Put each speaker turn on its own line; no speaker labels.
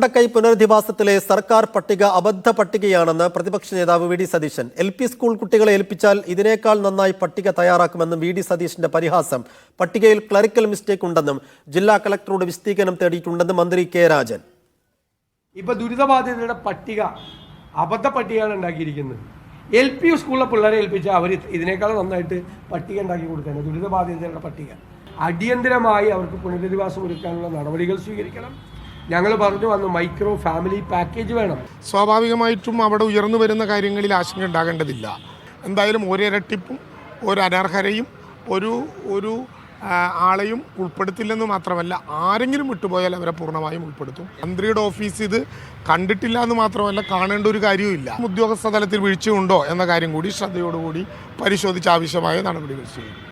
മുണ്ടക്കൈ പുനരധിവാസത്തിലെ സർക്കാർ പട്ടിക അബദ്ധ പട്ടികയാണെന്ന് പ്രതിപക്ഷ നേതാവ് V D Satheesan. L P school കുട്ടികളെ ഏൽപ്പിച്ചാൽ ഇതിനേക്കാൾ നന്നായി പട്ടിക തയ്യാറാക്കുമെന്നും വി ഡി സതീശന്റെ പരിഹാസം. പട്ടികയിൽ ക്ലറിക്കൽ മിസ്റ്റേക്ക് ഉണ്ടെന്നും ജില്ലാ കലക്ടറോട് വിശദീകരണം തേടിയിട്ടുണ്ടെന്നും മന്ത്രി കെ രാജൻ.
ഇപ്പൊ ദുരിതബാധിതരുടെ പട്ടിക അബദ്ധ പട്ടികയാണ് ഉണ്ടാക്കിയിരിക്കുന്നത്. എൽ പി സ്കൂളിലെ പിള്ളേരെ ഏൽപ്പിച്ച അവർ ഇതിനേക്കാൾ നന്നായിട്ട് പട്ടിക ഉണ്ടാക്കി കൊടുക്കണം ദുരിതബാധിതരുടെ പട്ടിക. അടിയന്തരമായി അവർക്ക് പുനരധിവാസം ഒരുക്കാനുള്ള നടപടികൾ സ്വീകരിക്കണം. ഞങ്ങൾ പറഞ്ഞു വന്നു മൈക്രോ ഫാമിലി പാക്കേജ് വേണം.
സ്വാഭാവികമായിട്ടും അവിടെ ഉയർന്നു വരുന്ന കാര്യങ്ങളിൽ ആശങ്ക ഉണ്ടാകേണ്ടതില്ല. എന്തായാലും ഒരിരട്ടിപ്പും ഒരു അനർഹരയും ഒരു ഒരു ആളെയും ഉൾപ്പെടുത്തില്ലെന്ന് മാത്രമല്ല ആരെങ്കിലും വിട്ടുപോയാൽ അവരെ പൂർണമായും ഉൾപ്പെടുത്തും. മന്ത്രിയുടെ ഓഫീസ് ഇത് കണ്ടിട്ടില്ല എന്ന് മാത്രമല്ല കാണേണ്ട ഒരു കാര്യവുമില്ല. ഉദ്യോഗസ്ഥ തലത്തിൽ വീഴ്ചയുണ്ടോ എന്ന കാര്യം കൂടി ശ്രദ്ധയോടുകൂടി പരിശോധിച്ച് ആവശ്യമായ നടപടികൾ ചെയ്യും.